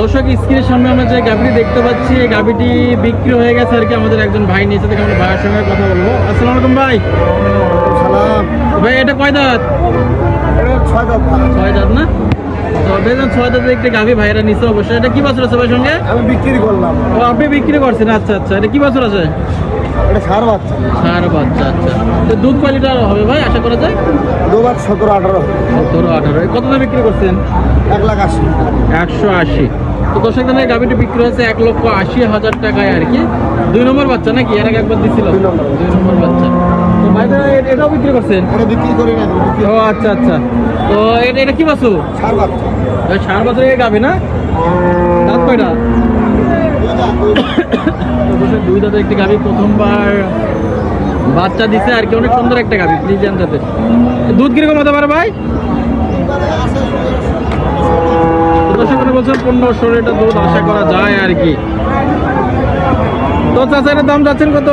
দর্শক স্ক্রিনের সামনে আমরা যে গাভিটি দেখতে পাচ্ছি এই গাভিটি বিক্রি হয়ে গেছে আর কি আমাদের একজন ভাই নিয়েছে দেখে আমরা ভাইয়ের সঙ্গে কথা বলব। আসসালামু আলাইকুম ভাই। সালাম। ভাই এটা কয় দাঁত? এটা ছয় দাঁত না? ছয় দাঁতের একটি গাভি ভাইরা নিচ্ছে অবশ্যই। এটা কি বছর আছে ভাই সঙ্গে? আমি বিক্রি করলাম। ও আপনি বিক্রি করছেন? আচ্ছা আচ্ছা। এটা কি বছর আছে? এটা সার বাচ্চা। সার বাচ্চা আচ্ছা। তো দুধ কোয়ালিটি হবে ভাই আশা করা যায়? দুবার সতেরো আঠারো। সতেরো আঠারো। কত দামে বিক্রি করছেন? এক লাখ আশি। একশো আশি। তো দর্শক দামে গাভিটি বিক্রি হয়েছে এক লক্ষ আশি হাজার টাকায় আর কি। দুই নম্বর বাচ্চা নাকি? এর আগে একবার দিছিল। দুই নম্বর। বাচ্চা। তো ভাই এটাও বিক্রি করছেন? এটা বিক্রি করি না ও আচ্ছা আচ্ছা। তো এটা এটা কি সার বাচ্চা। গাভি না? দাঁত কয়টা? দুই একটি গাভি প্রথমবার বাচ্চা দিছে আর কি। অনেক সুন্দর একটা গাভি জাতের। দুধ কীরকম হতে পারে ভাই? দর্শক পনেরো ষোলো লিটার দুধ আশা করা যায় আর কি। তো চাচা এটার দাম যাচ্ছেন কত?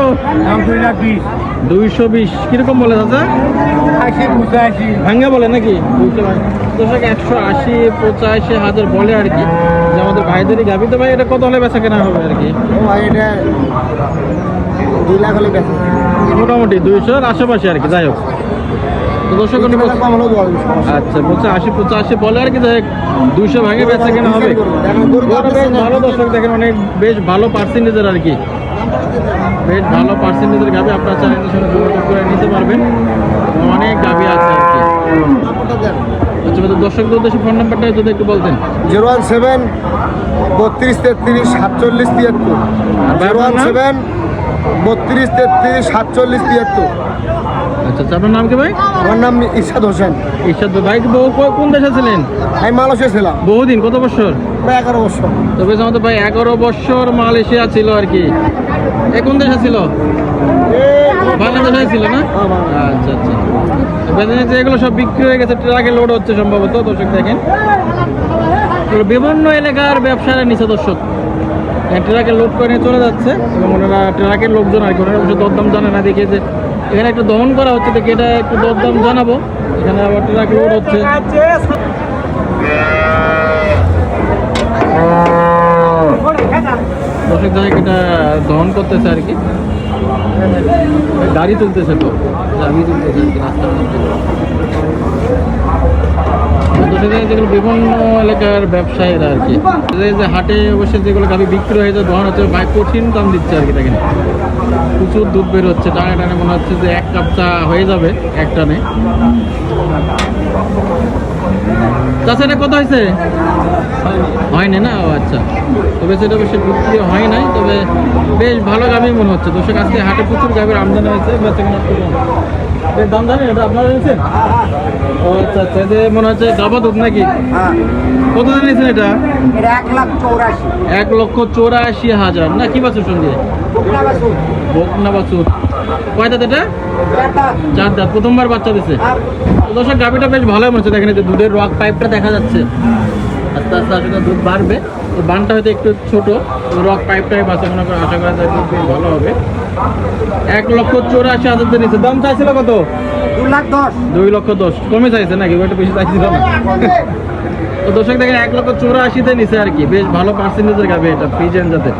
দাম দুই লাখ বিশ। দুইশো বিশ। কীরকম বলে চাচা? আশি ভাঙ্গা বলে নাকি? দর্শক একশো আশি পঁচাশি হাজার বলে আর কি। যে আমাদের ভাইদেরই গাবি তো ভাই এটা কত হলে বেচা কেনা হবে আর কি? ভাই এটা দুই লাখ হলে মোটামুটি দুইশোর আশেপাশে আর কি যাই হোক। দর্শক। আচ্ছা আশি পঁচাশি বলে আর কি হোক দুইশো বেচা কেনা হবে। ভালো দর্শক দেখেন অনেক বেশ ভালো পার্সেন্টেজের আর কি। বেশ ভালো পার্সেন্টেজের গাবি আপনার চ্যানেলের সঙ্গে যোগাযোগ করে নিতে পারবেন। অনেক গাবি আছে আর কি। আচ্ছা দর্শকদের উদ্দেশ্যে ফোন নাম্বারটা যদি একটু বলতেন। জিরো ওয়ান সেভেন বত্রিশ তেত্রিশ সাতচল্লিশ তিয়াত্তর। জিরো ওয়ান সেভেন বত্রিশ তেত্রিশ সাতচল্লিশ তিয়াত্তর। আচ্ছা আচ্ছা আপনার নাম কি ভাই? আমার নাম ইরশাদ হোসেন। ঈশ্বর ভাই বহু কোন দেশে ছিলেন? আমি মালয়েশিয়া ছিলাম। বহুদিন কত বছর? প্রায় এগারো বছর। তবে আমাদের ভাই এগারো বছর মালয়েশিয়া ছিল আর কি। এ কোন দেশে ছিল? বাংলাদেশে। ছিল না? আচ্ছা আচ্ছা। যে এগুলো সব বিক্রি হয়ে গেছে ট্রাকে লোড হচ্ছে সম্ভবত দর্শক দেখেন। এগুলো বিভিন্ন এলাকার নিচে দর্শক। এখানে ট্রাকে লোড করে নিয়ে চলে যাচ্ছে এবং ওনারা ট্রাকের লোকজন আর কি, ওনারা অবশ্য দরদাম জানে না, দেখে যে এখানে একটু দহন করা হচ্ছে, দেখে এটা একটু দরদাম জানাব। এখানে আবার ট্রাক লোড হচ্ছে। দর্শক এটা দহন করতেছে আর কি। গাড়ি তুলতেছে তো, গাড়ি তুলতেছে আর কি, রাস্তার মধ্যে। দর্শক সেখানে যেগুলো বিভিন্ন এলাকার ব্যবসায়ীরা আর কি। যে হাটে বসে যেগুলো গাড়ি বিক্রি হয়ে যায়, দোকান হচ্ছে ভাই কঠিন দাম দিচ্ছে আর কি দেখেন। প্রচুর দুধ বের হচ্ছে, টানে টানে মনে হচ্ছে যে এক কাপ চা হয়ে যাবে, এক টানে। চাষা এটা কত হয়েছে হয়নি না? ও আচ্ছা। তবে সেটা বেশি বিক্রি হয় নাই তবে বেশ ভালো গাভি মনে হচ্ছে। দর্শক আজকে হাটে প্রচুর গাভির আমদানি হয়েছে। এর দাম জানেন এটা? আপনারা নিয়েছেন ও আচ্ছা আচ্ছা এতে মনে হচ্ছে দুধ নাকি? হ্যাঁ। কত নিয়েছেন এটা? এটা এক লাখ চৌরাশি। এক লক্ষ চৌরাশি হাজার। না কি বাছুর সঙ্গে? বকনা বাছুর। কয় দাঁত এটা? চার দাঁত প্রথমবার বাচ্চা দিছে। দর্শক গাভিটা বেশ ভালো মনে হচ্ছে। দেখেন যে দুধের রক পাইপটা দেখা যাচ্ছে। আস্তে আস্তে আসলে দুধ বাড়বে। তো বানটা হয়তো একটু ছোট। রক পাইপটাই বাচ্চা মনে করে আশা করা যায় দুধ ভালো হবে। এক লক্ষ চৌরাশি হাজার দিয়ে নিচ্ছে। দাম চাইছিল কত? দুই লক্ষ দশ। কমে চাইছে নাকি? ওইটা বেশি চাইছিল না। তো দর্শক দেখেন এক লক্ষ চৌরাশিতে নিছে আর কি। বেশ ভালো পার্সেন্টেজের গাবে এটা ফ্রিজেন যাতে